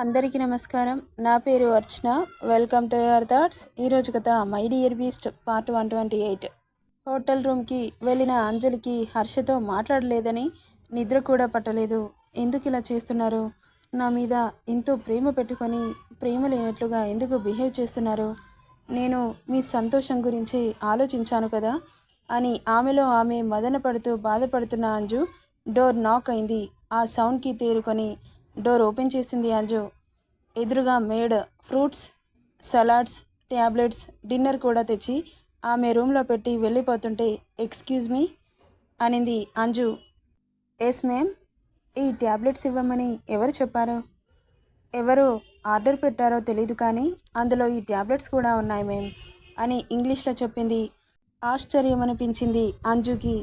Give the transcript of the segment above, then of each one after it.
అందరికీ నమస్కారం. నా పేరు Archana. Welcome to your thoughts. ఈరోజు కథ my dear beast part one twenty eight. Hotel రూమ్కి వెళ్ళిన అంజలికి హర్షతో మాట్లాడలేదని నిద్ర కూడా పట్టలేదు. ఎందుకు ఇలా చేస్తున్నారు? నా మీద ఎంతో ప్రేమ పెట్టుకొని ప్రేమ లేనట్లుగా ఎందుకు బిహేవ్ చేస్తున్నారు? నేను మీ సంతోషం గురించి ఆలోచించాను కదా అని ఆమెలో ఆమె మదన పడుతూ బాధపడుతున్న అంజు డోర్ నాక్ అయింది. ఆ సౌండ్కి తేరుకొని డోర్ ఓపెన్ చేసింది అంజు. ఎదురుగా made fruits salads tablets dinner కూడా తెచ్చి ఆమె రూమ్లో పెట్టి వెళ్ళిపోతుంటే ఎక్స్క్యూజ్ మీ? అనింది అంజు. ఎస్ మ్యామ్ ఈ ట్యాబ్లెట్స్ ఇవ్వమని ఎవరు చెప్పారు? ఎవరు ఆర్డర్ పెట్టారో తెలీదు కానీ అందులో ఈ ట్యాబ్లెట్స్ కూడా ఉన్నాయి మేమ్ అని ఇంగ్లీష్లో చెప్పింది. ఆశ్చర్యం అనిపించింది అంజుకి.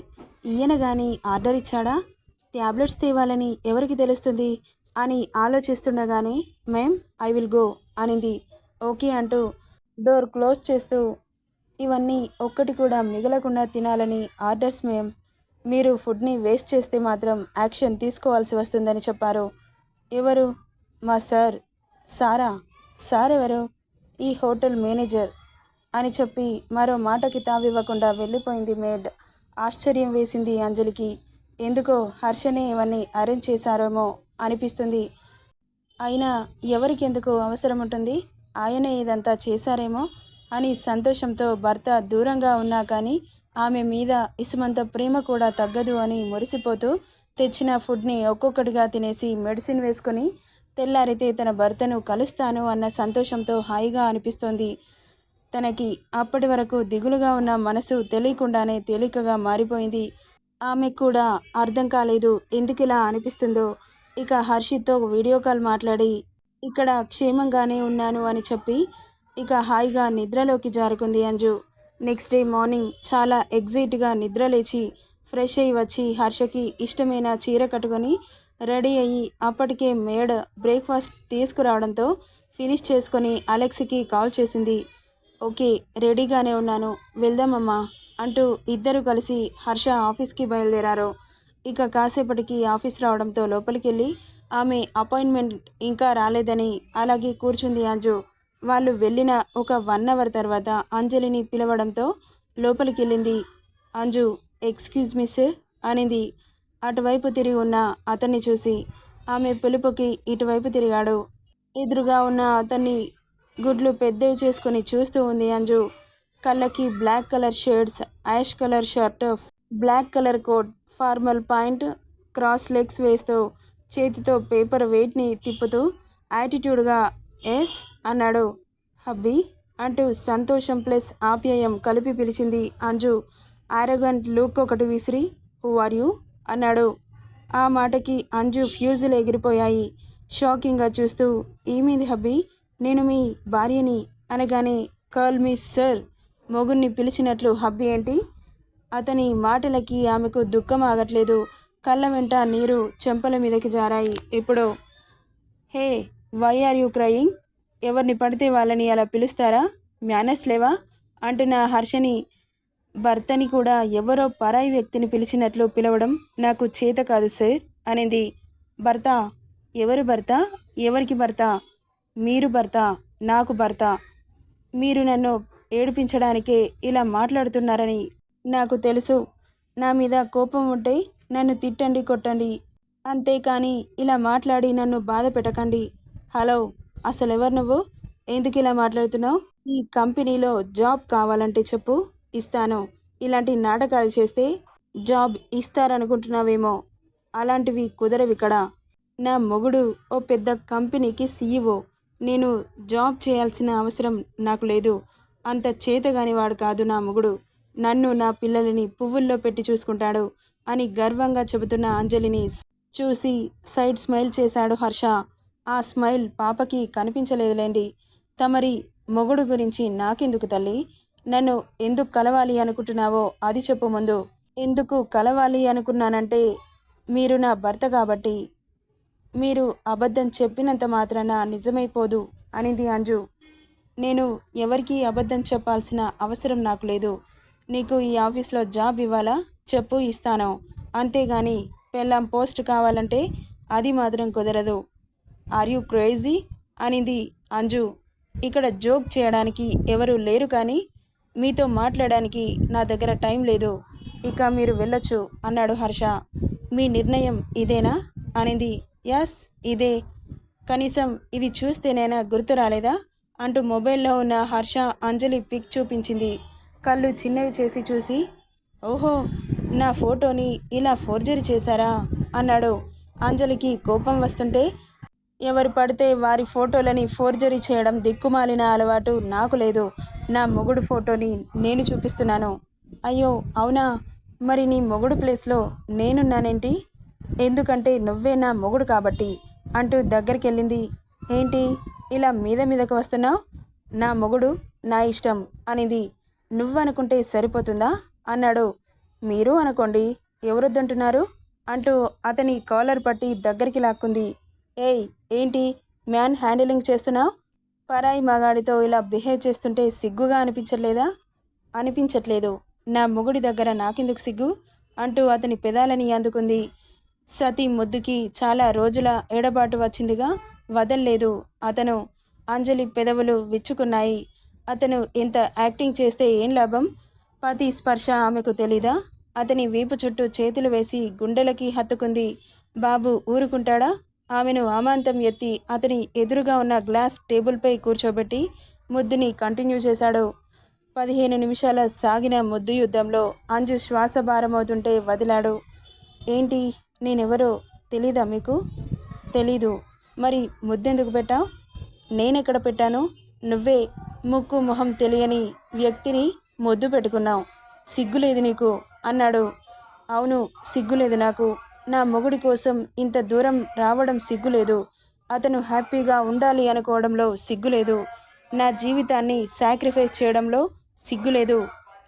ఈయన కానీ ఆర్డర్ ఇచ్చాడా? ట్యాబ్లెట్స్ తేవాలని ఎవరికి తెలుస్తుంది? అని ఆలోచిస్తుండగానే మేమ్ ఐ విల్ గో అనింది. ఓకే అంటూ డోర్ క్లోజ్ చేస్తూ ఇవన్నీ ఒక్కటి కూడా మిగలకుండా తినాలని ఆర్డర్స్ మేం మీరు ఫుడ్ని వేస్ట్ చేస్తే మాత్రం యాక్షన్ తీసుకోవాల్సి వస్తుందని చెప్పారు. ఎవరు? మా సార్. సారా? సార్ ఎవరు? ఈ హోటల్ మేనేజర్. అని చెప్పి మరో మాటకి తావివ్వకుండా వెళ్ళిపోయింది మేడ్. ఆశ్చర్యం వేసింది అంజలికి. ఎందుకో హర్షనే ఇవన్నీ అరేంజ్ చేశారేమో అనిపిస్తుంది. అయినా ఎవరికి ఎందుకు అవసరం ఉంటుంది ఆయనే ఇదంతా చేశారేమో అని సంతోషంతో భర్త దూరంగా ఉన్నా కానీ ఆమె మీద ఇసుమంత ప్రేమ కూడా తగ్గదు అని మురిసిపోతూ తెచ్చిన ఫుడ్ని ఒక్కొక్కటిగా తినేసి మెడిసిన్ వేసుకొని తెల్లారితే తన భర్తను కలుస్తాను అన్న సంతోషంతో హాయిగా అనిపిస్తోంది. తనకి అప్పటి వరకు దిగులుగా ఉన్న మనసు తెలియకుండానే తేలికగా మారిపోయింది. ఆమె కూడా అర్థం కాలేదు ఎందుకిలా అనిపిస్తుందో. ఇక హర్షిత్తో వీడియో కాల్ మాట్లాడి ఇక్కడ క్షేమంగానే ఉన్నాను అని చెప్పి ఇక హాయిగా నిద్రలోకి జారుకుంది అంజు. నెక్స్ట్ డే మార్నింగ్ చాలా ఎగ్జైట్గా నిద్ర లేచి ఫ్రెష్ అయ్యి వచ్చి హర్షకి ఇష్టమైన చీర కట్టుకొని రెడీ అయ్యి అప్పటికే మేడ్ బ్రేక్ఫాస్ట్ తీసుకురావడంతో ఫినిష్ చేసుకొని అలెక్స్కి కాల్ చేసింది. ఓకే రెడీగానే ఉన్నాను. వెళ్దామమ్మా అంటూ ఇద్దరు కలిసి హర్ష ఆఫీస్కి బయలుదేరారు. ఇక కాసేపటికి ఆఫీస్ రావడంతో లోపలికి వెళ్ళి ఆమె అపాయింట్మెంట్ ఇంకా రాలేదని అలాగే కూర్చుంది అంజు. వాళ్ళు వెళ్ళిన ఒక వన్ అవర్ తర్వాత అంజలిని పిలవడంతో లోపలికి వెళ్ళింది అంజు ఎక్స్క్యూజ్ మిస్ అనింది. అటువైపు తిరిగి ఉన్న అతన్ని చూసి ఆమె పిలుపుకి ఇటువైపు తిరిగాడు. ఎదురుగా ఉన్న అతన్ని గుడ్లు పెద్దవి చేసుకుని చూస్తూ ఉంది అంజు. కళ్ళకి black colour shades ash colour shirt black colour coat formal pant cross legs వేస్తూ చేతితో పేపర్ వెయిట్ని తిప్పుతూ యాటిట్యూడ్గా ఎస్ అన్నాడు. హబ్బీ అంటూ సంతోషం ప్లస్ ఆప్యాయం కలిపి పిలిచింది అంజు. ఆరోగంట్ లుక్ ఒకటి విసిరి హూ ఆర్ యూ? అన్నాడు. ఆ మాటకి అంజు ఫ్యూజులు ఎగిరిపోయాయి. షాకింగ్గా చూస్తూ ఏమైంది హబ్బీ? నేను మీ భార్యని అనగానే కాల్ మీ సర్ మొగుణ్ణి పిలిచినట్లు హబ్బీ ఏంటి? అతని మాటలకి ఆమెకు దుఃఖం ఆగట్లేదు. కళ్ళ వెంట నీరు చెంపల మీదకి జారాయి. ఇప్పుడు hey why are you crying? ఎవరిని పడితే వాళ్ళని అలా పిలుస్తారా? మ్యానస్ లేవా? అంటున్న హర్షని భర్తని కూడా ఎవరో పరాయి వ్యక్తిని పిలిచినట్లు పిలవడం నాకు చేత కాదు సార్ అనేది. భర్త? ఎవరు భర్త? ఎవరికి భర్త? మీరు భర్త? నాకు భర్త? మీరు నన్ను ఏడిపించడానికే ఇలా మాట్లాడుతున్నారని నాకు తెలుసు. నా మీద కోపం ఉంటే నన్ను తిట్టండి కొట్టండి. అంతేకాని ఇలా మాట్లాడి నన్ను బాధ పెట్టకండి. హలో అసలు ఎవరు నువ్వు? ఎందుకు ఇలా మాట్లాడుతున్నావు? ఈ కంపెనీలో జాబ్ కావాలంటే చెప్పు ఇస్తాను. ఇలాంటి నాటకాలు చేస్తే జాబ్ ఇస్తారనుకుంటున్నావేమో. అలాంటివి కుదరవి ఇక్కడ. నా మొగుడు ఓ పెద్ద కంపెనీకి సీఈఓ. నేను జాబ్ చేయాల్సిన అవసరం నాకు లేదు. అంత చేతగాని వాడు కాదు నా మొగుడు. నన్ను నా పిల్లలని పువ్వుల్లో పెట్టి చూసుకుంటాడు అని గర్వంగా చెబుతున్న అంజలిని చూసి సైడ్ స్మైల్ చేశాడు హర్ష. ఆ స్మైల్ పాపకి కనిపించలేదులేండి. తమరి మొగుడు గురించి నాకెందుకు తల్లి? నన్ను ఎందుకు కలవాలి అనుకుంటున్నావో అది చెప్పు ముందు. ఎందుకు కలవాలి అనుకున్నానంటే మీరు నా భర్త కాబట్టి. మీరు అబద్ధం చెప్పినంత మాత్రాన నిజమైపోదు అనింది అంజు. నేను ఎవరికీ అబద్ధం చెప్పాల్సిన అవసరం నాకు లేదు. నీకు ఈ ఆఫీస్లో జాబ్ ఇవ్వాలా? చెప్పు ఇస్తాను. అంతేగాని పెళ్ళాం పోస్ట్ కావాలంటే అది మాత్రం కుదరదు. Are you crazy? అనింది అంజు. ఇక్కడ జోక్ చేయడానికి ఎవరు లేరు కానీ మీతో మాట్లాడడానికి నా దగ్గర టైం లేదు. ఇక మీరు వెళ్ళొచ్చు అన్నాడు హర్ష. మీ నిర్ణయం ఇదేనా? అనింది. యస్ ఇదే. కనీసం ఇది చూస్తేనైనా గుర్తు రాలేదా? అంటూ మొబైల్లో ఉన్న హర్ష అంజలి పిక్ చూపించింది. కళ్ళు చిన్నవి చేసి చూసి ఓహో నా ఫోటోని ఇలా ఫోర్జరీ చేశారా? అన్నాడు. అంజలికి కోపం వస్తుంటే ఎవరు పడితే వారి ఫోటోలని ఫోర్జరీ చేయడం దిక్కుమాలిన అలవాటు నాకు లేదు. నా మొగుడు ఫోటోని నేను చూపిస్తున్నాను. అయ్యో అవునా? మరి నీ మొగుడు ప్లేస్లో నేనున్నానేంటి? ఎందుకంటే నువ్వే నా మొగుడు కాబట్టి అంటూ దగ్గరికి వెళ్ళింది ఏంటి ఇలా మీద మీదకు వస్తున్నావు? నా మొగుడు నా ఇష్టం అనేది. నువ్వనుకుంటే సరిపోతుందా? అన్నాడు. మీరు అనుకోండి. ఎవరొద్దంటున్నారు? అంటూ అతని కాలర్ పట్టి దగ్గరికి లాక్కుంది. ఏయ్ ఏంటి? మ్యాన్ హ్యాండిలింగ్ చేస్తున్నావు? పరాయి మగాడితో ఇలా బిహేవ్ చేస్తుంటే సిగ్గుగా అనిపించట్లేదా? అనిపించట్లేదు. నా మొగుడి దగ్గర నాకెందుకు సిగ్గు? అంటూ అతని పెదాలని అందుకుంది. సతీ ముద్దుకి చాలా రోజుల ఎడబాటు వచ్చిందిగా. వదల్లేదు. అతను అంజలి పెదవులు విచ్చుకున్నాయి. అతను ఇంత యాక్టింగ్ చేస్తే ఏం లాభం? పతి స్పర్శ ఆమెకు తెలీదా? అతని వీపు చుట్టూ చేతులు వేసి గుండెలకి హత్తుకుంది. బాబు ఊరుకుంటాడా? ఆమెను ఆమాంతం ఎత్తి అతని ఎదురుగా ఉన్న గ్లాస్ టేబుల్పై కూర్చోబెట్టి ముద్దుని కంటిన్యూ చేశాడు. పదిహేను నిమిషాల సాగిన ముద్దు యుద్ధంలో అంజు శ్వాస భారమవుతుంటే వదిలాడు. ఏంటి? నేనెవరో తెలీదా మీకు? తెలీదు. మరి ముద్దెందుకు పెట్టావు? నేనెక్కడ పెట్టాను? నువ్వే ముక్కు మొహం తెలియని వ్యక్తిని మొద్దు పెట్టుకున్నావు. సిగ్గులేదు నీకు అన్నాడు. అవును సిగ్గులేదు నాకు. నా మొగుడి కోసం ఇంత దూరం రావడం సిగ్గులేదు. అతను హ్యాపీగా ఉండాలి అనుకోవడంలో సిగ్గులేదు. నా జీవితాన్ని సాక్రిఫైస్ చేయడంలో సిగ్గులేదు.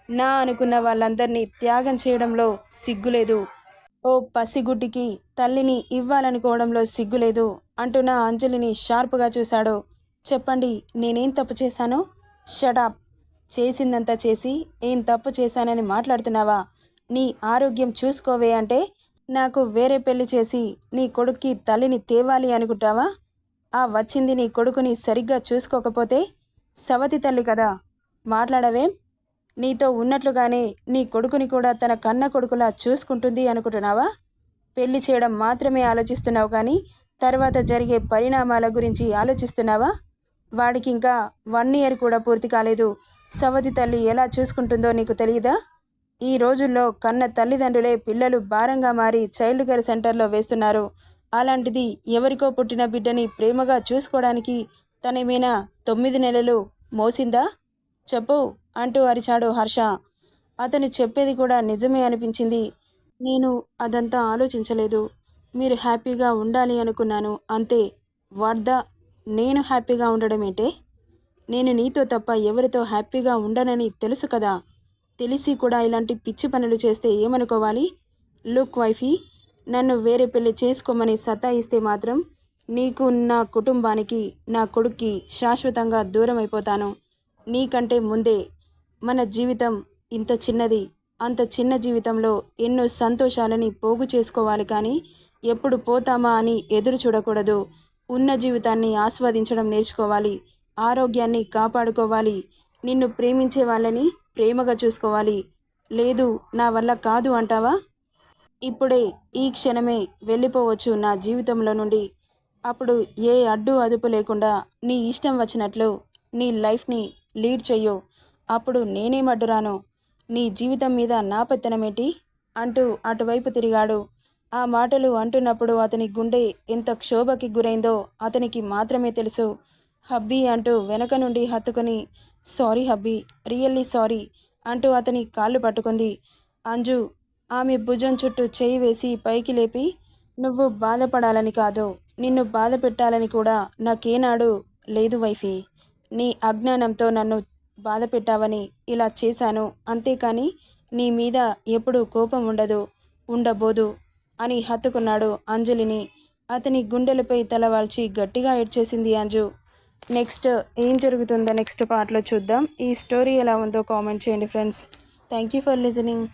నా అనుకున్న వాళ్ళందరినీ త్యాగం చేయడంలో సిగ్గులేదు. ఓ పసిగుడ్డికి తల్లిని ఇవ్వాలనుకోవడంలో సిగ్గులేదు నా అంజలిని షార్ప్గా చూశాడు. చెప్పండి నేనేం తప్పు చేశానో? షటాప్ చేసిందంతా చేసి ఏం తప్పు చేశానని మాట్లాడుతున్నావా? నీ ఆరోగ్యం చూసుకోవే అంటే నాకు వేరే పెళ్ళి చేసి నీ కొడుక్కి తల్లిని తేవాలి అనుకుంటావా? ఆ వచ్చింది నీ కొడుకుని సరిగ్గా చూసుకోకపోతే సవతి తల్లి కదా. మాట్లాడవేం? నీతో ఉన్నట్లుగానే నీ కొడుకుని కూడా తన కన్న కొడుకులా చూసుకుంటుంది అనుకుంటున్నావా? పెళ్ళి చేయడం మాత్రమే ఆలోచిస్తున్నావు కానీ తర్వాత జరిగే పరిణామాల గురించి ఆలోచిస్తున్నావా? వాడికి ఇంకా వన్ ఇయర్ కూడా పూర్తి కాలేదు. సవతి తల్లి ఎలా చూసుకుంటుందో నీకు తెలియదా? ఈ రోజుల్లో కన్న తల్లిదండ్రులే పిల్లలు భారంగా మారి చైల్డ్ కేర్ సెంటర్లో వేస్తున్నారు. అలాంటిది ఎవరికో పుట్టిన బిడ్డని ప్రేమగా చూసుకోవడానికి తనేమైనా తొమ్మిది నెలలు మోసిందా? చెప్పు అంటూ అరిచాడు హర్ష. అతను చెప్పేది కూడా నిజమే అనిపించింది. నేను అదంతా ఆలోచించలేదు. మీరు హ్యాపీగా ఉండాలి అనుకున్నాను. అంతే. వార్ద నేను హ్యాపీగా ఉండడం ఏంటే? నేను నీతో తప్ప ఎవరితో హ్యాపీగా ఉండనని తెలుసు కదా. తెలిసి కూడా ఇలాంటి పిచ్చి పనులు చేస్తే ఏమనుకోవాలి? లుక్ వైఫీ నన్ను వేరే పెళ్ళి చేసుకోమని సతాయిస్తే మాత్రం నీకు నా కుటుంబానికి నా కొడుక్కి శాశ్వతంగా దూరం అయిపోతాను. నీకంటే ముందే మన జీవితం ఇంత చిన్నది అంత చిన్న జీవితంలో ఎన్నో సంతోషాలని పోగు చేసుకోవాలి కానీ ఎప్పుడు పోతామా అని ఎదురు చూడకూడదు. ఉన్న జీవితాన్ని ఆస్వాదించడం నేర్చుకోవాలి. ఆరోగ్యాన్ని కాపాడుకోవాలి. నిన్ను ప్రేమించే వాళ్ళని ప్రేమగా చూసుకోవాలి. లేదు నా వల్ల కాదు అంటావా? ఇప్పుడే ఈ క్షణమే వెళ్ళిపోవచ్చు నా జీవితంలో నుండి. అప్పుడు ఏ అడ్డు అదుపు లేకుండా నీ ఇష్టం వచ్చినట్లు నీ లైఫ్ని లీడ్ చెయ్యు. అప్పుడు నేనేం అడ్డురాను? నీ జీవితం మీద నా పెత్తనమేటి అంటూ అటువైపు తిరిగాడు. ఆ మాటలు అంటున్నప్పుడు అతని గుండె ఎంత క్షోభకి గురైందో అతనికి మాత్రమే తెలుసు. హబ్బీ అంటూ వెనక నుండి హత్తుకొని సారీ హబ్బీ రియల్లీ సారీ అంటూ అతని కాళ్ళు పట్టుకుంది. అంజు ఆమె భుజం చుట్టూ చేయి వేసి పైకి లేపి నువ్వు బాధపడాలని కాదు నిన్ను బాధ పెట్టాలని కూడా నాకేనాడు లేదు వైఫీ. నీ అజ్ఞానంతో నన్ను బాధ పెట్టావని ఇలా చేశాను అంతేకాని నీ మీద ఎప్పుడూ కోపం ఉండదు ఉండబోదు. అని హత్తుకున్నాడు అంజలిని. అతని గుండెలపై తలవాల్చి గట్టిగా ఏడ్చేసింది అంజు. నెక్స్ట్ ఏం జరుగుతుందో నెక్స్ట్ పార్ట్లో చూద్దాం. ఈ స్టోరీ ఎలా ఉందో కామెంట్ చేయండి friends. Thank you for listening.